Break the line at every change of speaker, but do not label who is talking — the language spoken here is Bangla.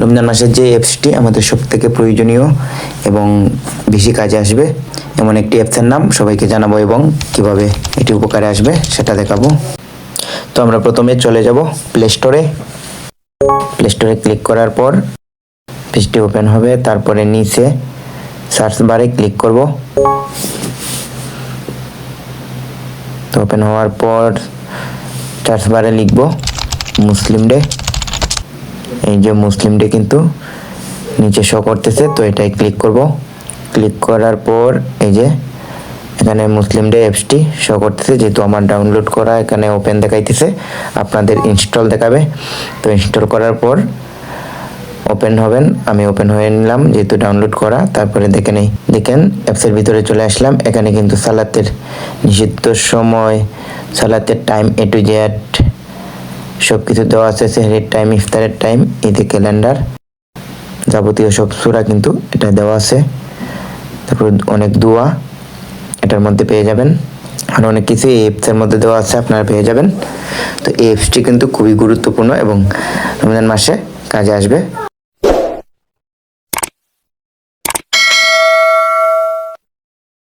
রমজান মাসের যে অ্যাপসটি আমাদের সব থেকে প্রয়োজনীয় এবং বেশি কাজে আসবে, এমন একটি অ্যাপসের নাম সবাইকে জানাব এবং কীভাবে এটি উপকারে আসবে সেটা দেখাবো। তো আমরা প্রথমে চলে যাব প্লে স্টোরে প্লে স্টোরে ক্লিক করার পর পেজটি ওপেন হবে, তারপরে নিচে সার্চ বারে ক্লিক করব। তো ওপেন হওয়ার পর সার্চ বারে লিখব মুসলিম ডে এই যে মুসলিম ডে কিন্তু নিচে শো করতেছে, তো এটাই ক্লিক করব। ক্লিক করার পর এই যে এখানে মুসলিম ডে অ্যাপসটি শো করতেছে, যেহেতু আমার ডাউনলোড করা এখানে ওপেন দেখাইতেছে, আপনাদের ইনস্টল দেখাবে। তো ইনস্টল করার পর ওপেন হবেন, আমি ওপেন হয়ে নিলাম, যেহেতু ডাউনলোড করা, তারপরে দেখে নেই। দেখেন অ্যাপসের ভিতরে চলে আসলাম, এখানে কিন্তু সালাতের নিষিদ্ধ সময়, সালাতের টাইম এ টু জেড সব কিছু দেওয়া আছে, সেহরির টাইম ইফতারের টাইম ঈদের ক্যালেন্ডার যাবতীয় সব সুরা কিন্তু এটা দেওয়া আছে। তারপর অনেক দোয়া এটার মধ্যে পেয়ে যাবেন। আর অনেক কিছু এই অ্যাপসের মধ্যে দেওয়া আছে, আপনারা পেয়ে যাবেন। তো এই অ্যাপসটি কিন্তু খুবই গুরুত্বপূর্ণ এবং রমজান মাসে কাজে আসবে।